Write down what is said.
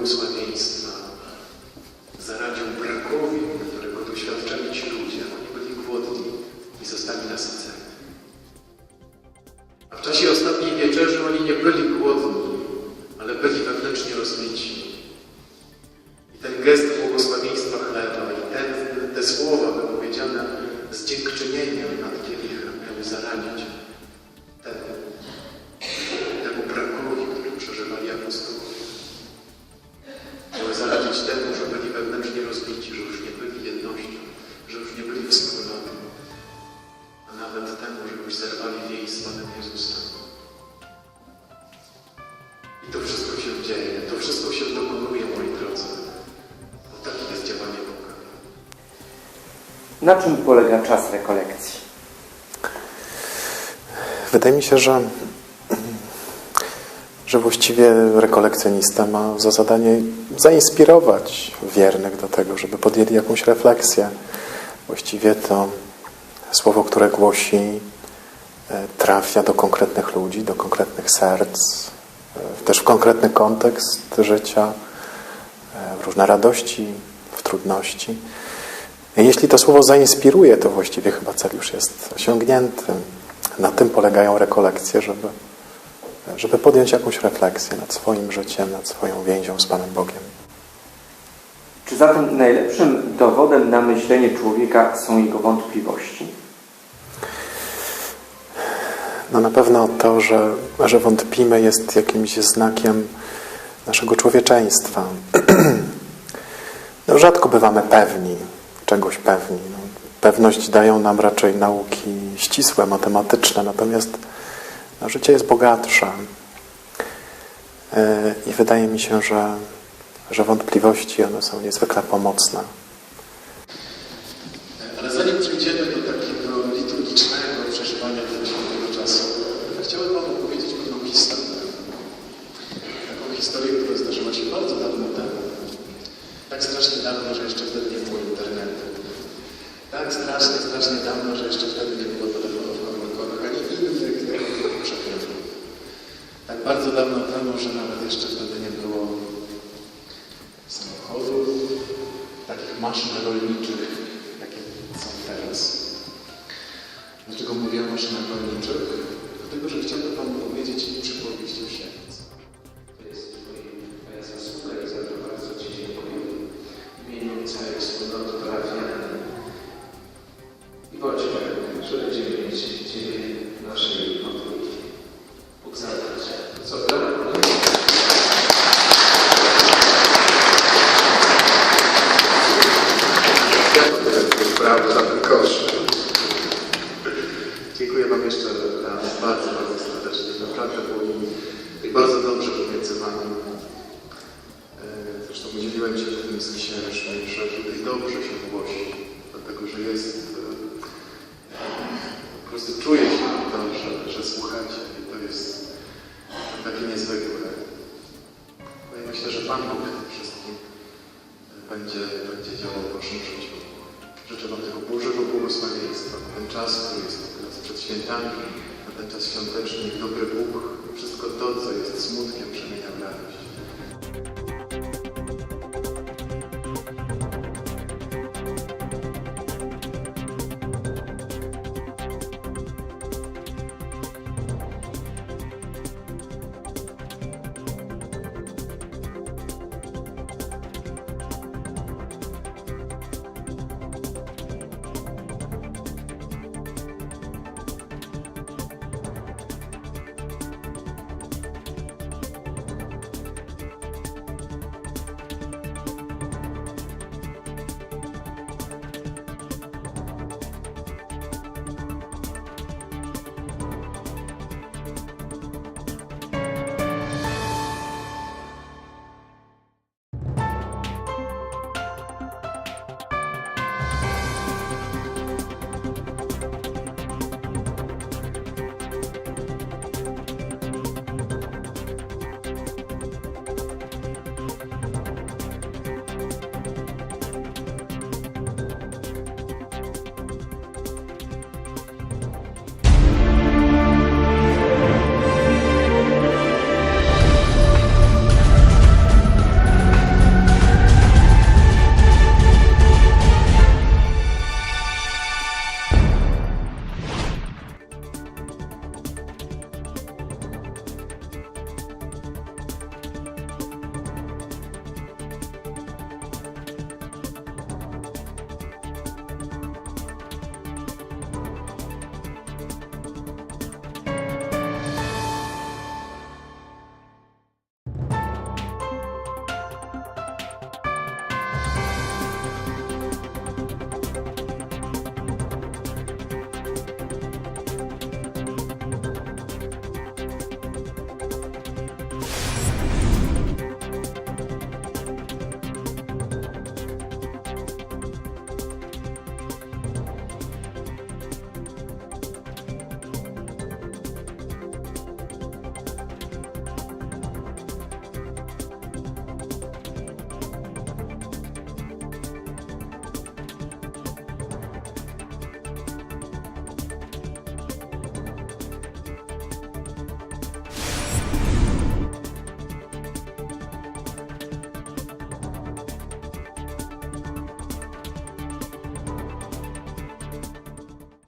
błogosławieństwa zaradził brakowi, którego doświadczali ci ludzie. Oni byli głodni i zostali nasyceni. A w czasie ostatniej wieczerzy oni nie byli głodni, ale byli wewnętrznie rozmyci. Dzieje, to wszystko się dokonuje, moi drodzy. Bo takie jest działanie Boga. Na czym polega czas rekolekcji? Wydaje mi się, że, że właściwie rekolekcjonista ma za zadanie zainspirować wiernych do tego, żeby podjęli jakąś refleksję. Właściwie to słowo, które głosi, e, trafia do konkretnych ludzi, do konkretnych serc, też w konkretny kontekst życia, e, w różne radości, w trudności. Jeśli to słowo zainspiruje, to właściwie chyba cel już jest osiągnięty. Na tym polegają rekolekcje, żeby, żeby podjąć jakąś refleksję nad swoim życiem, nad swoją więzią z Panem Bogiem. Czy zatem najlepszym dowodem na myślenie człowieka są jego wątpliwości? No na pewno to, że, że wątpimy jest jakimś znakiem naszego człowieczeństwa. No, rzadko bywamy pewni, czegoś pewni. No, pewność dają nam raczej nauki ścisłe, matematyczne, natomiast no, życie jest bogatsze. Yy, I wydaje mi się, że, że wątpliwości one są niezwykle pomocne. Ale zanim przejdziemy do takiego liturgicznego przeżywania tego chciałbym Wam opowiedzieć pewną historię. Taką historię, która zdarzyła się bardzo dawno temu. Tak strasznie dawno, że jeszcze wtedy nie było internetu. Tak strasznie, strasznie dawno, że jeszcze wtedy nie było telefonów komórkowych, ani innych tego typu przedmiotów. Tak bardzo dawno temu, że nawet jeszcze wtedy nie było samochodów, takich maszyn rolniczych, jakie są teraz. Dlaczego mówię o maszynach rolniczych? Dlatego, że chciałbym Wam opowiedzieć przypowieść o siewcy. To bardzo, bardzo serdecznie. Naprawdę było mi bardzo dobrze pomiędzy Wami. E, Zresztą udzieliłem się tym z księżmi, że tutaj dobrze się głosi, dlatego że jest e, po prostu czuję się to, że, że słuchacie i to jest takie niezwykłe. No i myślę, że Pan Bóg w tym wszystkim będzie, będzie działał w Waszym życiu. Życzę Wam tego Bożego błogosławieństwa ten czas, który jest teraz przed świętami, na ten